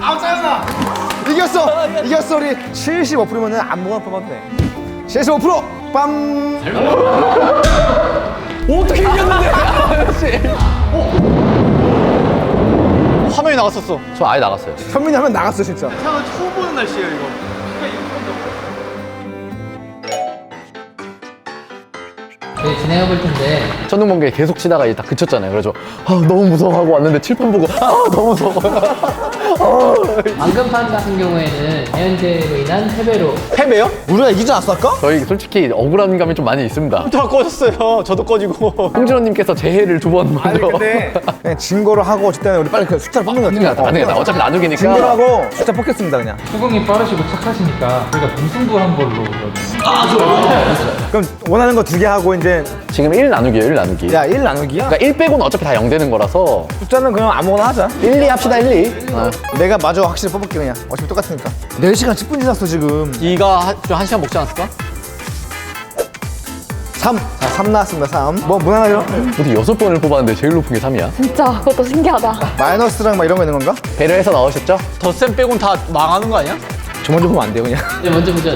아 짜증나. 이겼어. 이겼어 우리 75%면은 아무거나 뽑아도 돼. 75% 빰. 어떻게 이겼는데? 화면이 나갔었어. 저 아예 나갔어요. 현민이 하면 나갔어 진짜. 처음 보는 날씨예요 이거. 저희 진행해 볼 텐데 천둥번개 계속 치다가 이제 다 그쳤잖아요. 그래서 아, 너무 무서워하고 왔는데 칠판 보고 아 너무 무서워. 왕금판 같은 경우에는 자연재해로 인한 패배로 패배요? 우리가 이기지 않았어 아까? 저희 솔직히 억울한 감이 좀 많이 있습니다. 다 꺼졌어요. 저도 꺼지고. 홍진호님께서 재해를 두번 먼저. 아니 근데 그냥 진거를 하고 어쨌든 우리 빨리 그 숫자를 뽑는 거안 되겠다, 안 되겠다. 어차피 나누기니까. 진거를 하고 숫자 뽑겠습니다 그냥. 후공이 빠르시고 착하시니까 저희가 무승부한 걸로 그러면. 그럼 원하는 거 두 개 하고 이제 지금 1 나누기예요, 1 나누기. 야 1 나누기야. 그러니까 1 빼고는 어차피 다 0 되는 거라서 숫자는 그냥 아무거나 하자. 1, 2 합시다, 1, 2. 어. 내가 마저 확실히 뽑을게 그냥. 어차피 똑같으니까. 4시간 10분 지났어 지금. 이가 한, 좀한 시간 먹지 않았을까? 3. 자, 3 나왔습니다 3. 뭐 무난하죠? 어떻게 여섯 번을 뽑았는데 제일 높은 게 3이야? 진짜 그것도 신기하다. 마이너스랑 막 이런 거 있는 건가? 배려 해서 넣으셨죠? 덧셈 빼곤 다 망하는 거 아니야? 저 먼저 보면 안 돼요 그냥. 이제 먼저 보죠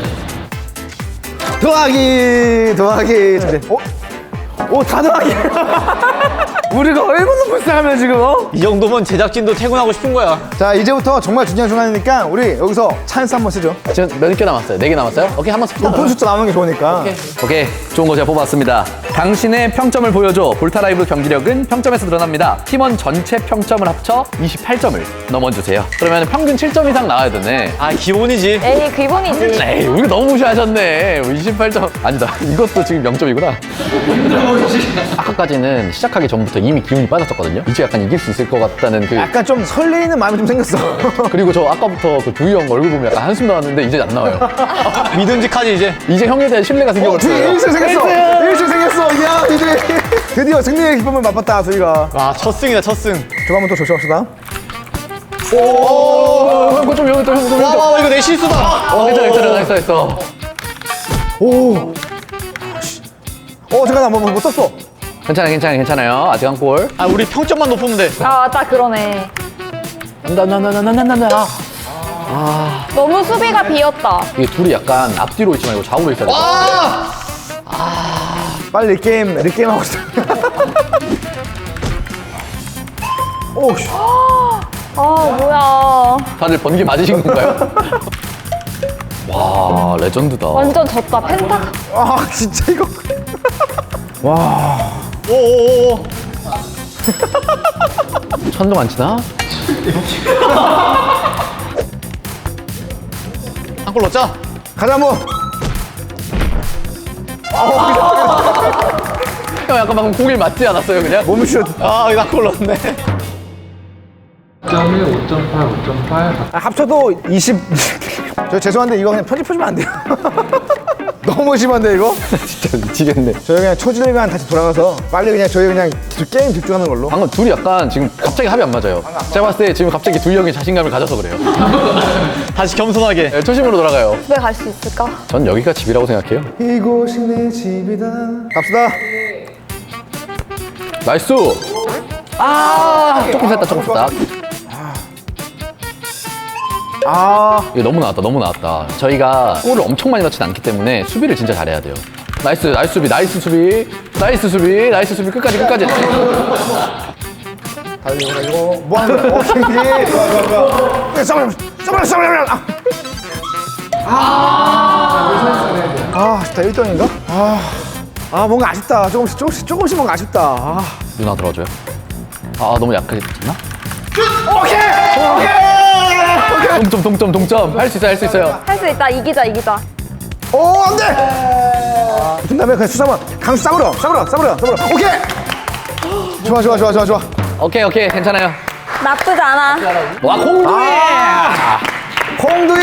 더하기 더하기 어? 오다 더하기 우리가 얼마나 불쌍하면 지금 어? 이 정도면 제작진도 퇴근하고 싶은 거야. 자 이제부터 정말 중요한 순간이니까 우리 여기서 찬스 한번 쓰죠 지금 몇 개 남았어요? 네 개 남았어요? 오케이, 한번 씁시다. 높은 숫자 나오는 게 좋으니까 오케이 좋은 거 제가 뽑았습니다 당신의 평점을 보여줘 볼타라이브 경기력은 평점에서 드러납니다 팀원 전체 평점을 합쳐 28점을 넘어주세요 그러면 평균 7점 이상 나와야 되네 아 기본이지. 에이 기본이지. 에이 우리 너무 무시하셨네 28점 아니다 이것도 지금 0점이구나 아까까지는 시작하기 전부터 이미 기운이 빠졌었거든요. 이제 약간 이길 수 있을 것 같다는 그 약간 좀 설레이는 마음이 좀 생겼어. 그리고 저 아까부터 그 두희 형 얼굴 보면 약간 한숨 나왔는데 이제 안 나와요. 믿음직하지 이제. 이제 형에 대한 신뢰가 어, 생겨버렸어요. 뒤에 1승 생겼어. 1승 생겼어. 야 이제 드디어 승리의 기쁨을 맛봤다 저희가. 와첫 승이다 첫 승. 한번 또 조심합시다. 어, 이거 좀 여기 또 형, 좀 와, 형. 와, 와 이거 내 실수다. 어, 괜찮아, 괜찮아, 나이스, 나이스. 오. 어, 잠깐 나뭐 뭐 썼어 괜찮아, 괜찮아, 괜찮아요. 아직 한 골. 아 우리 평점만 높으면 돼. 아 딱 그러네. 나, 나, 나, 나, 나, 나, 나, 나. 너무 수비가 비었다. 이게 둘이 약간 앞뒤로 있지 말고 좌우로 있어야 돼. 빨리 리게임 리게임 하고 있어 오씨 아 뭐야. 다들 번개 맞으신 건가요? 와, 레전드다. 완전 졌다. 펜타. 아 진짜 이거 오오오. 천둥 안 치나? 한골 넣자. 가자 뭐 형 약간 방금 공일 맞지 않았어요, 그냥? 몸슛 아 이거 한골 넣었네. 5.1, 5.8, 5.8 아, 합쳐도 20. 저 죄송한데 이거 그냥 편집해주면 안 돼요? 너무 심한데 이거? 진짜 미치겠네. 저희 그냥 초질간 다시 돌아가서 빨리 그냥 저희 그냥 게임 집중하는 걸로. 방금 둘이 약간 지금 갑자기 합이 안 맞아요. 제가 봤을 때 지금 갑자기 두희 형이 자신감을 가져서 그래요. 다시 겸손하게. 네, 초심으로 돌아가요. 집에 갈 수 있을까? 전 여기가 집이라고 생각해요. 이곳이 내 집이다. 갑시다. 나이스! 아! 조금 셌다, 조금 셌다. 아, 이거 너무 나왔다, 너무 나왔다. 저희가 골을 엄청 많이 넣진 않기 때문에 수비를 진짜 잘해야 돼요. 나이스, 나이스 수비, 나이스 수비, 나이스 수비, 나이스 수비, 끝까지, 끝까지. 달려 이거 뭐 하는 거야? 어, 생기. 싸버려, 싸버려, 싸버려. 아, 아, 진짜 1등인가? 아, 아 뭔가 아쉽다. 조금씩, 조금씩, 조금씩 뭔가 아쉽다. 아. 누나 들어줘요. 아, 너무 약하게 쳤나? 오케이, 오케이. 동점, 동점, 동점. 할 수 있어요, 할수 있어요. 할 수 있다. 이기자 이기자. 오, 안 돼! 붙은 다음에 그냥 수사만 강수 싸버려, 싸버려, 싸버려, 싸버려. 오케이! 좋아, 좋아, 좋아, 좋아, 좋아. 오케이, 오케이, 괜찮아요. 나쁘지 않아. 와, 공동이! 아, 홍두이!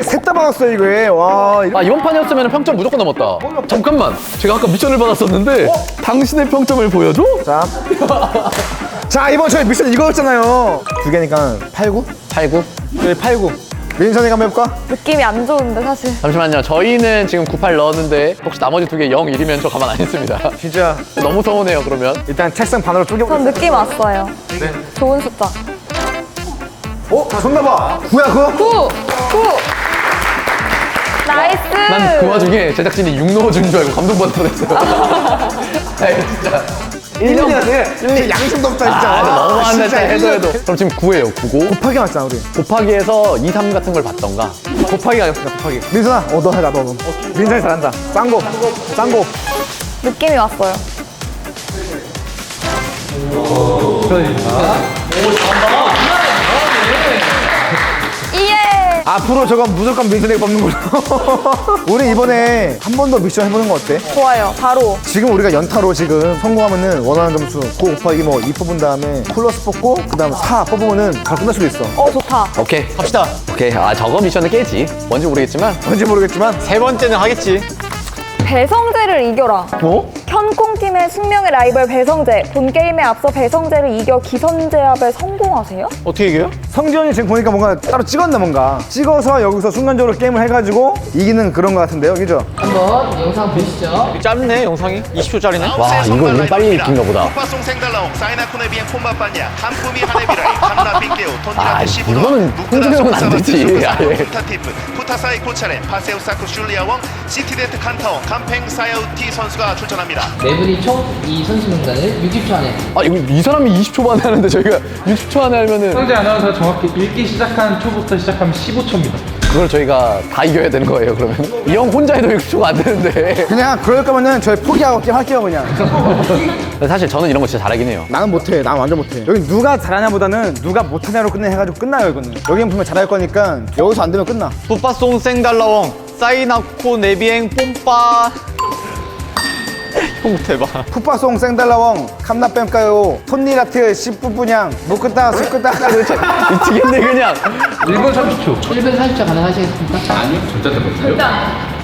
셋다 받았어, 이거에. 와, 이거. 아, 이번 판이었으면 평점 무조건 넘었다. 잠깐만. 제가 아까 미션을 받았었는데, 당신의 평점을 보여줘? 자. 자, 이번 저희 미션 이거였잖아요. 두 개니까 8, 9? 8, 9. 여기 8, 9. 민선이가 한번 해볼까? 느낌이 안 좋은데 사실. 잠시만요. 저희는 지금 98 넣었는데, 혹시 나머지 두 개 0, 1이면 저 가만 안 있습니다. 진짜. 너무 서운해요, 그러면. 일단 책상 반으로 전 쪼개보자. 느낌 왔어요. 좋은 숫자. 어? 줬나봐. 구야, 그거? 구! 구! 나이스! 난그 와중에 제작진이 육 넣어준 줄 알고 감동받을 뻔했어요. 아이, 진짜. 1년이야, 진짜 양심도 없다, 진짜. 아, 너무한다, 진짜 해도. 해도. 그럼 지금 9예요, 9고. 곱하기 맞잖아, 우리. 곱하기에서 2, 3 같은 걸 받던가. 곱하기가 아니라 곱하기. 민선아, 어, 너 해라, 너. 너. 민선이 잘한다. 쌍고. 쌍고. 느낌이 왔어요. 이에! 앞으로 저건 무조건 민선이가 뽑는 걸로. 우리 이번에 한 번 더 미션 해보는 거 어때? 좋아요. 바로. 지금 우리가 연타로 지금 성공하면은 원하는 점수 9 곱하기 뭐 2 뽑은 다음에 플러스 뽑고 그 다음 4 뽑으면은 바로 끝날 수도 있어. 어, 좋다. 오케이. 갑시다. 오케이. 아, 저거 미션은 깨지. 뭔지 모르겠지만. 뭔지 모르겠지만 세 번째는 하겠지. 배성재를 이겨라. 뭐? 현콩팀의 숙명의 라이벌 배성재. 본 게임에 앞서 배성재를 이겨 기선제압에 성공하세요? 어떻게 이겨요? 성지현이 지금 보니까 뭔가 따로 찍었나 뭔가 찍어서 여기서 순간적으로 게임을 해가지고 이기는 그런 거 같은데요, 그죠? 한번 영상 보시죠. 짧네, 영상이. 20초짜리네. 와, 이거 이미 빨리 익힌가 보다. 쿠파송 생달라옹 사이나코네 비엔 콤바빠냐 한품이 하네비라이 칸나 빙게오 아, 톤디라테 시부로 이거는 홍준영은 안 되지. 아예. 푸타티프 푸타사이 코차렌 파세우사쿠 슐리아웡 시티데트 칸타옹 캄팽 사야우티 선수가 출전합니다. 네 분이 총 이 선수 명단을 60초 안에 아, 이거 이 사람이 20초 만에 하는데 저희가 60초 안에 하면은 성재 아나운서 정확히 읽기 시작한 초부터 시작하면 15초입니다. 그걸 저희가 다 이겨야 되는 거예요, 그러면. 이 형 혼자 해도 60초가 안 되는데. 그냥 그럴 거면은 저희 포기하고 게임 할게요 그냥 사실 저는 이런 거 진짜 잘하긴 해요. 나는 못해 난 완전 못해 여기 누가 잘하냐 보다는 누가 못하냐로 끝내 해가지고 끝나요 이거는 여기는 분명 잘할 거니까 여기서 안 되면 끝나 푸파송 생달라웡 사이나코 네비엥 뽐빠. 형 대박. 푸파송 생달라웡 캄나뺨까요 톤니라트 씨뿌뿌냥 무끄다 수끄다 미치겠네, 그냥. 1분 30초. 1분 40초 가능하시겠습니까?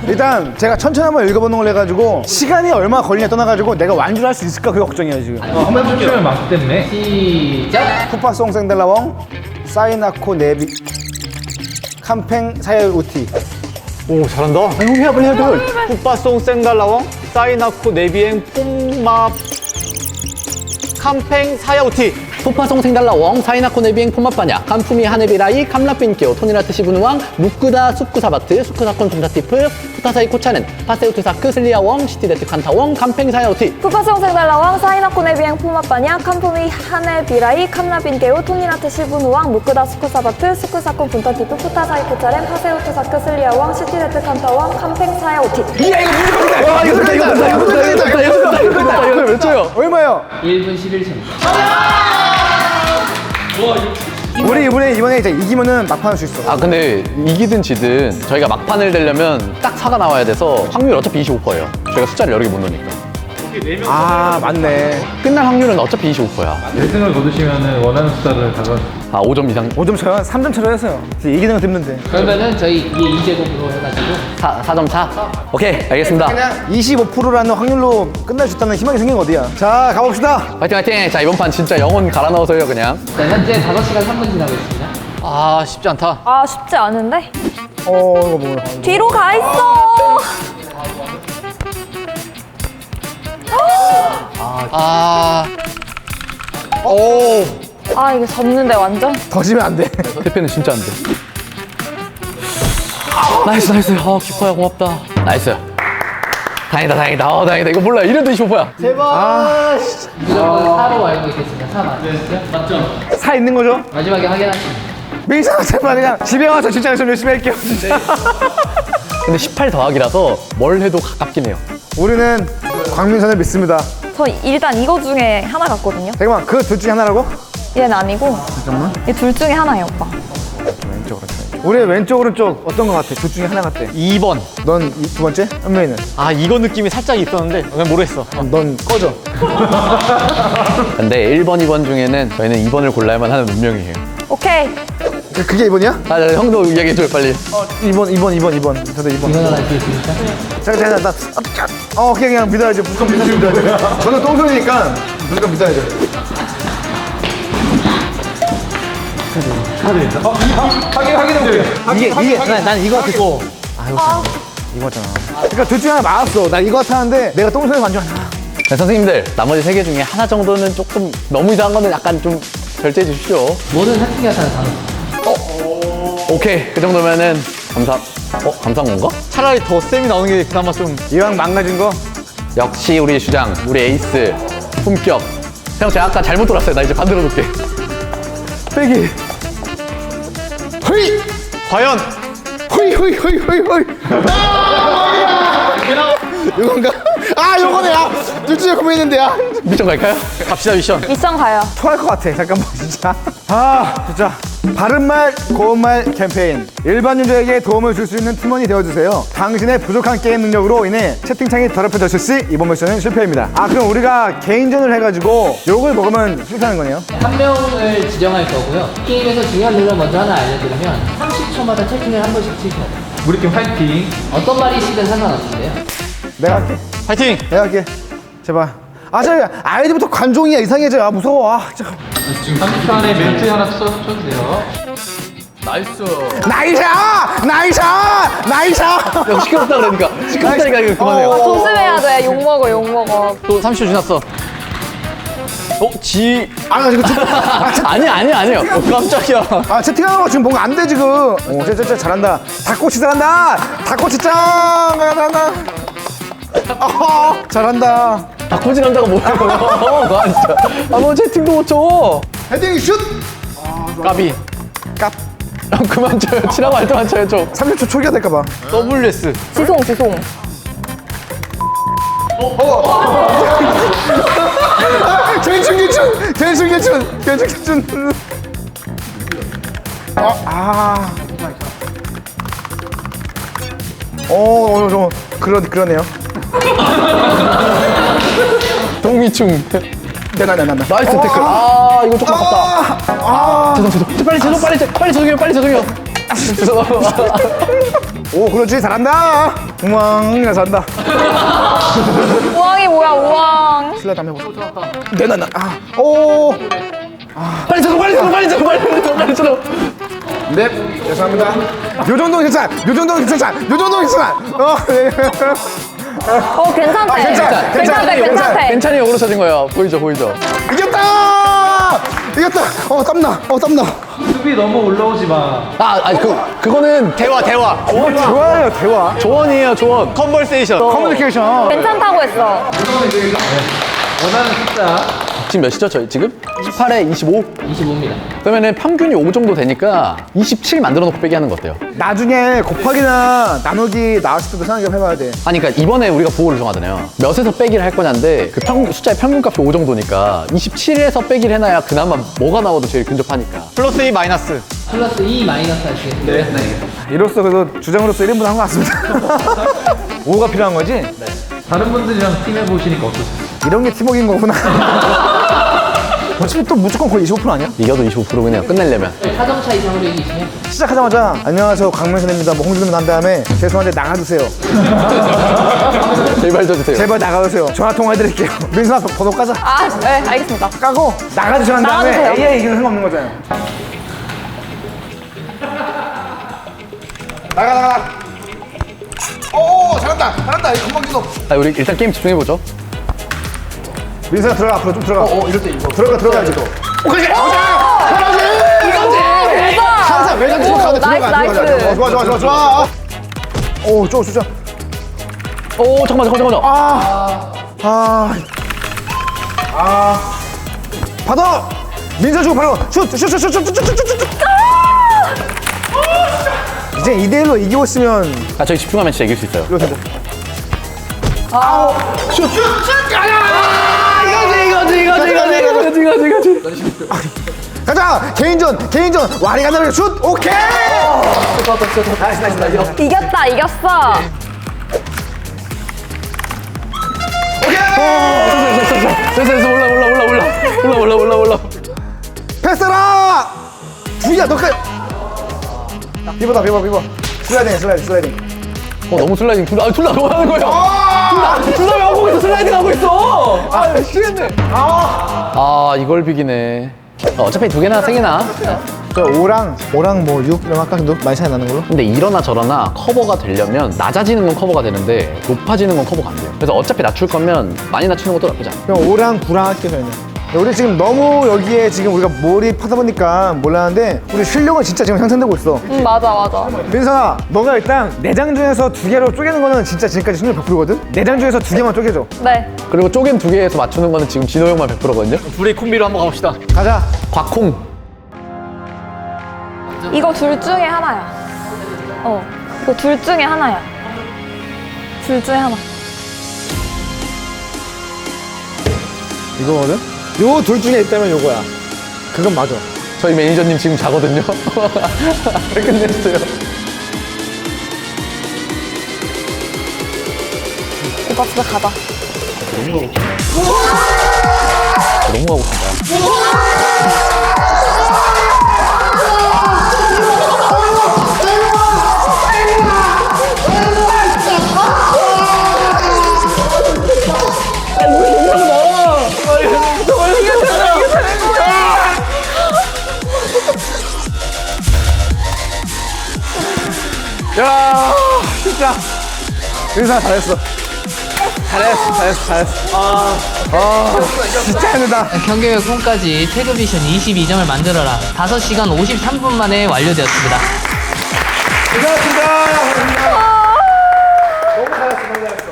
일단 제가 천천히 한번 읽어보는 걸 해가지고 시간이 얼마 걸리냐 떠나가지고 내가 완주를 할 수 있을까 그게 걱정이에요 지금 한번 해보면 맞기 때문에 시작! 푸파송 생달라웡 사이나코 네비 캄팽 사야우티 오, 잘한다. 형 해야 빨리 해야 돼. 푸파송 생달라웡 사이나코 네비엥 뽐마 캄팽 사야우티. 소파송 생달라웡 사이나코 네비엥 폼마빠냐 칸푸미 하네비라이 캄라핀케오 토니라트 시부누왕 무끄다 수쿠사바트 수쿠사콘 폼타티프 푸타사이 코차넨 파세우트사 크 슬리아 웡 시티데트 칸타웡 캄팽 사야오티. 푸파송 생달라왕 사이나코네 비행 푸마빠냐 캄푸미 하네 비라이 캄나빈게오 톤니나트 시부누왕 무끄다 스쿠사바트 스쿠사콘 분타티프 푸타사이 코차렌 파세우트 사 크 슬리아왕 시티네트 칸타 왕 캄팽 사야오티. 와 이거 됐다 이거 됐다 이거 됐다 이거 됐다 이거 됐다 이거 됐다 이거 몇 초요? 얼마요? 1분 11초입니다. 우리 이번에 이번에 이제 이기면은 막판 할 수 있어. 아 근데 이기든 지든 저희가 막판을 되려면 딱 4가 나와야 돼서 확률 어차피 25%예요. 저희가 숫자를 여러 개 못 넣으니까. 아 맞네. 끝날 확률은 어차피 25%야. 1등을 거두시면 원하는 숫자를 가져. 아 5점 이상 5점 쳐요? 3점 쳐로 했어요 이기는 건 힘든데 그러면은 저희 이게 2제곱으로 해가지고 4, 4점 차? 오케이 알겠습니다 그냥 25%라는 확률로 끝날 수 있다는 희망이 생긴 거 어디야 자 가봅시다 화이팅 화이팅 자 이번 판 진짜 영혼 갈아 넣어서요 그냥 네, 현재 5시간 3분 지나고 있습니다. 아, 쉽지 않다. 아 쉽지 않은데? 어 이거 뭐야 뒤로 가 있어 아. 오. 아 이게 졌는데 완전? 더 지면 안돼 대표는 진짜 안 돼. 나이스 나이스. 아 기뻐야 고맙다. 나이스. 다행이다 다행이다. 어 다행이다. 이거 몰라. 이래도 25%야. 무조건 4로 알고 있겠습니다. 4 맞으시죠? 맞죠? 사 있는 거죠? 마지막에. 민상아 제발 그냥 집에 와서 진짜 좀 열심히 할게요 진짜 근데 18 더하기라서 뭘 해도 가깝긴 해요. 우리는 광민선을 믿습니다 저 일단 이거 중에 하나 같거든요 잠깐만 그 둘 중에 하나라고? 얘는 아니고 잠깐만 이 둘 중에 하나예요 오빠 우리 왼쪽 오른쪽 어떤 거 같아? 둘 중에 하나 같아 2번. 넌 두 번째? 현명이는? 아, 이거 느낌이 살짝 있었는데, 그냥 모르겠어. 넌 꺼져 근데 1번, 2번 중에는 저희는 2번을 골라야만 하는 운명이에요. 오케이 그- 그게 2번이야? 아, 자, 형도 이야기해줘요 빨리. 2번 2번 2번 2번 저도 2번 이건 알수 있습니까? 잠깐 잠깐 나 어, 오케이 그냥 믿어야죠 무조건 믿어야죠 저는 똥손이니까 무조건 믿어야죠 확인 확인해 볼게요. 이게 이게 난, 난 이거 같았고. 아 이거 이거잖아. 그러니까 둘 중에 하나 맞았어. 나 이거 같았는데 내가 똥손이 완전 네, 선생님들 나머지 세 개 중에 하나 정도는 조금 너무 이상한 거는 약간 좀 절제해 주십시오. 모든 사투리 같다는 단어. 오케이. 그 정도면은 감사 어? 감사한 건가? 차라리 더 쌤이 나오는 게 그나마 좀 이왕 망가진 거? 역시 우리 주장 우리 에이스 품격. 형 제가 아까 잘못 돌았어요. 나 이제 반대로 놓게 빼기. 허이! 과연! 허이 허이 허이 허이 허이. 이건가? 아 요거네. 야 둘 중에 고민했는데 야 미션 갈까요? 갑시다 미션. 미션 가요. 토할 것 같아. 잠깐만 진짜. 아 진짜 바른말 고운말 캠페인 일반 유저에게 도움을 줄 수 있는 팀원이 되어주세요 당신의 부족한 게임 능력으로 인해 채팅창이 더럽혀졌을 시 이번 미션은 실패입니다 아 그럼 우리가 개인전을 해가지고 욕을 먹으면 실패하는 거네요? 한 명을 지정할 거고요. 게임에서 중요한 룰을 먼저 하나 알려드리면 30초마다 채팅을 한 번씩 치셔야 돼요. 우리 팀 화이팅. 어떤 말이시든 상관없는데요. 내가 할게 파이팅! 내가 할게 제발 아저 아이디부터 관종이야 이상해져 아 무서워 아 진짜 지금 30초 안에 멘트 하나 쳐- 쳐주세요. 나이스. 나이샤! 나이샤! 나이샤! 형 시끄럽다 그러니까. 시끄럽다니까 이거 그만해요. 조심해야 돼. 욕 먹어, 욕 먹어. 또 30초 지났어. 어? 지... 아 지금 지금- 아니 아니 아니요 어, 깜짝이야. 아 채팅하는 거 지금 뭔가 안 돼 지금. 오 진짜 진짜 잘한다. 닭꼬치 잘한다. 닭꼬치 짱! 잘한다. 아 잘한다 닭꼬치 남자가 뭐라고요 나 진짜. 아뭐 채팅도 못 쳐. 헤딩 슛! 까비. 깝. 형 그만 쳐요. 치라고 할 때만 쳐요 좀. 30초 초기화 될까봐. WS. 지송, 지송. 대충 대충 대충 대충 대충 대충 아, 아. 오, 어, 좀 그러 그러네요. 동미충 내가 나나 나. 나이스 태클 아 이거 조금 아깝다 아, 아. 죄송 죄송 빨리 죄송 빨리 죄- 빨리 죄송해요 빨리 죄송해요 죄송 오, 그렇지 잘한다. 우왕이나 잘한다. 우왕이 뭐야, 우왕. 슬라이드 한번 해보자. 내가 나 아, 오. 빨리 죄송 빨리 죄송 빨리 죄송 빨리 죄송 빨리 죄송 네, 죄송합니다. 요 정도는 괜찮아. 요 정도는 괜찮아. 요 정도는 괜찮아. 어, 네. 어, 괜찮대. 아, 괜찮아, 괜찮대, 괜찮아, 괜찮대. 괜찮이 역으로 쳐진 거예요 보이죠 보이죠 이겼다! 이겼다! 어, 땀나. 어, 땀나. 수비 너무 올라오지 마. 아 아니 그 그거는 대화 대화. 오, 좋아요, 대화. 조언이에요 조언 컨버세이션. 커뮤니케이션. 괜찮다고 했어. 원하는 숫자. 지금 몇 시죠 저희 지금? 18에 25? 25입니다. 그러면은 평균이 5 정도 되니까 27 만들어 놓고 빼기 하는 거 어때요? 나중에 곱하기나 나누기 나왔을 때도 생각 좀 해봐야 돼. 아니 그러니까 이번에 우리가 보호를 정하잖아요 몇에서 빼기를 할 거냐인데 그 평, 숫자의 평균값이 5 정도니까 27에서 빼기를 해놔야 그나마 뭐가 나와도 제일 근접하니까 플러스 2 마이너스. 플러스 2 마이너스 하시겠어요? 이로써 그래도 주장으로서 1인분 한 것 같습니다. 5가 필요한 거지? 다른 분들이랑 팀 해보시니까 어떠세요? 이런 게 팀워크인 거구나. 어차피 또 무조건 거의 25% 아니야? 이겨도 25%긴 해요 끝내려면 4점차 이상으로 이기시면 시작하자마자 안녕하세요 강민선입니다. 뭐 홍준호입니다 한 다음에 죄송한데 나가주세요. 제발 져주세요 제발 나가주세요. 전화 통화해드릴게요. 민선아 번호 까자. 아, 네, 알겠습니다. 까고 나가주세요 한 다음에 나가주세요. A에 이기는 상관없는 거잖아요. 나가 나가. 오 잘한다 잘한다 이거 금방 기도. 아, 우리 일단 게임 집중해보죠 민선아 들어가 앞으로 좀 들어가. 어, 이럴 때 이거 들어가 들어가야지 또. 오케이. 오케이. 대박! 항상 외곽 쪽 가운데 오, 들어가 나이스, 들어가. 나이스. 어, 좋아 좋아 좋아 좋아. 오, 쪼 진짜. 오 잠깐만 잠깐만 잠깐만 아. 아. 아. 받아. 민선 주고 바로 슛! 슛! 슛! 슛! 슛! 슛! 슛! 슛! 슛! 이제 2대 1로 이기고 있으면 아 저희 집중하면 진짜 이길 수 있어요 이거 된다. 이거지 이거지 이거지 이거지 이거지 이거지 가자! 개인전! 개인전! 와리 가나면 슛! 오케이! 나이스 나이스 나이스. 이겼다, 이겼어. 됐어 됐어 올라 올라 올라 올라 올라 올라 올라 올라 패스라! 주희야 너까지 비버다 비버 비버 슬라이딩 슬라이딩 슬라이딩 어 너무 슬라이딩 둘, 아, 둘다 뭐 하는 거 둘다왜 하고 있어? 슬라이딩 하고 있어? 아 미치겠네 아 이걸 비기네. 어, 어차피 두 개나 세 개나. 저 5랑 5랑 뭐 6? 이런 아까 도 많이 차이 나는 걸로? 근데 이러나 저러나 커버가 되려면 낮아지는 건 커버가 되는데 높아지는 건 커버가 안 돼요. 그래서 어차피 낮출 거면 많이 낮추는 것도 나쁘지 않아 그럼 5랑 9랑 할게요 저희는 우리 지금 너무 여기에 지금 우리가 몰입하다 보니까 몰랐는데 우리 실력은 진짜 지금 향상되고 있어. 음, 맞아, 맞아. 민선아, 너가 일단 내장 중에서 두 개로 쪼개는 거는 진짜 지금까지 승률 100%거든? 내장 중에서 두 개만 쪼개줘. 네. 그리고 쪼갠 두 개에서 맞추는 거는 지금 진호 형만 100%거든요. 둘이 콤비로 한번 가봅시다. 가자. 곽콩. 이거 둘 중에 하나야. 어. 이거 둘 중에 하나야. 둘 중에 하나. 이거거든? 요 둘 중에 있다면 요거야. 그건 맞아. 저희 매니저님 지금 자거든요. 끝냈어요. 오빠 집에 가자. 너무 하고 싶다. 야, 진짜. 민선아, 잘했어. 잘했어, 잘했어, 잘했어. 아, 아 진짜 힘들다. 경교육 홈까지 태그 미션 22점을 만들어라. 5시간 53분 만에 완료되었습니다.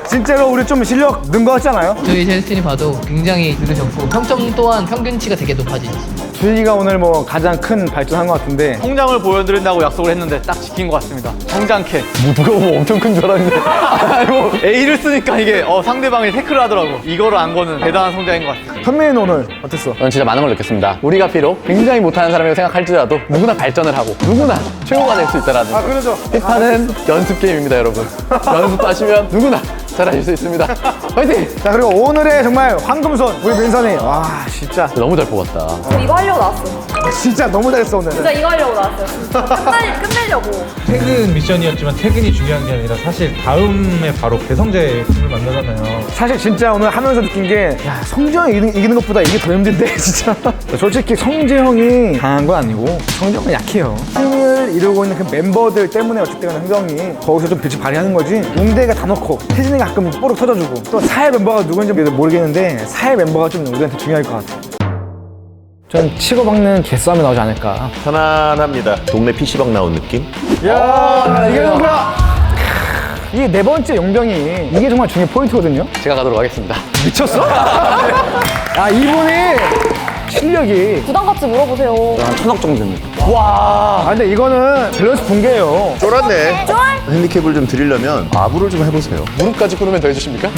진짜로 우리 좀 실력 는 거 같지 않아요? 저희 제스틴이 봐도 굉장히 느려졌고 평점 또한 평균치가 되게 높아지셨습니다. 주희가 오늘 뭐 가장 큰 발전한 것 같은데 성장을 보여드린다고 약속을 했는데 딱 지킨 것 같습니다. 성장캐. 뭐 누가 뭐 엄청 큰 줄 알았는데. 아니 뭐. A를 쓰니까 이게 어, 상대방이 태클을 하더라고. 이거를 안 거는 대단한 성장인 것 같아요. 현민이는 오늘 어땠어? 저는 진짜 많은 걸 느꼈습니다. 우리가 비록 굉장히 못하는 사람이라고 생각할지라도 누구나 발전을 하고 누구나 최고가 될 수 있다라는 거. 그러죠. 피파는 연습 게임입니다, 여러분. 연습하시면 누구나 잘하실 수 있습니다. 화이팅! 자 그리고 오늘의 정말 황금손 우리 민선이 와 진짜 너무 잘 뽑았다. 저 이거 하려고 나왔어요. 진짜 너무 잘했어 오늘. 진짜 이거 하려고 나왔어요. 끝내, 끝내려고. 퇴근 미션이었지만 퇴근이 중요한 게 아니라 사실 다음에 바로 배성재 팀을 만나잖아요. 사실 진짜 오늘 하면서 느낀 게, 야, 성재 형이 이기는, 이기는 것보다 이게 더 힘든데, 진짜. 솔직히 성재 형이 강한 건 아니고, 성재 형은 약해요. 팀을 이루고 있는 그 멤버들 때문에 어쨌든 간에 흥정이 거기서 좀 빛을 발휘하는 거지. 웅대가 다 넣고, 태진이가 가끔 뽀록 터져주고, 또 사회 멤버가 누군지 모르겠는데, 사회 멤버가 좀 우리한테 중요할 것 같아. 전 치고 박는 개싸움이 나오지 않을까. 편안합니다. 동네 PC방 나온 느낌? 야, 이게 뭐야? 이게 네 번째 용병이 이게 정말 중요한 포인트거든요. 제가 가도록 하겠습니다. 미쳤어? 아 이분이 실력이 부담 갖지 물어보세요. 천억 정도 됩니다. 와. 아 근데 이거는 밸런스 붕괴예요. 쫄았네. 핸디캡을 좀 드리려면 아부를 좀 해보세요. 무릎까지 꿇으면 더 해주십니까?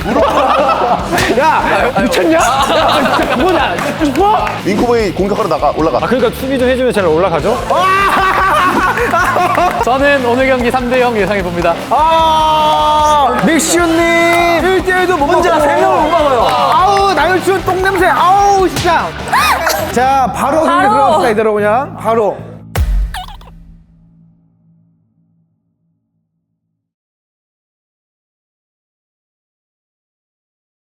야 미쳤냐? 야 진짜 그거냐? 싶어? 윙코보이 공격하러 나가 올라가. 그러니까 수비 좀 해주면 잘 올라가죠? 저는 오늘 경기 3대 0 예상해 봅니다. 아 믹시온님 1대1도 못 혼자 세 명을 못 막아요. 아우 나열치원 똥냄새. 아우 진짜. 자 바로 바로. 들어갑시다 이대로 그냥 바로.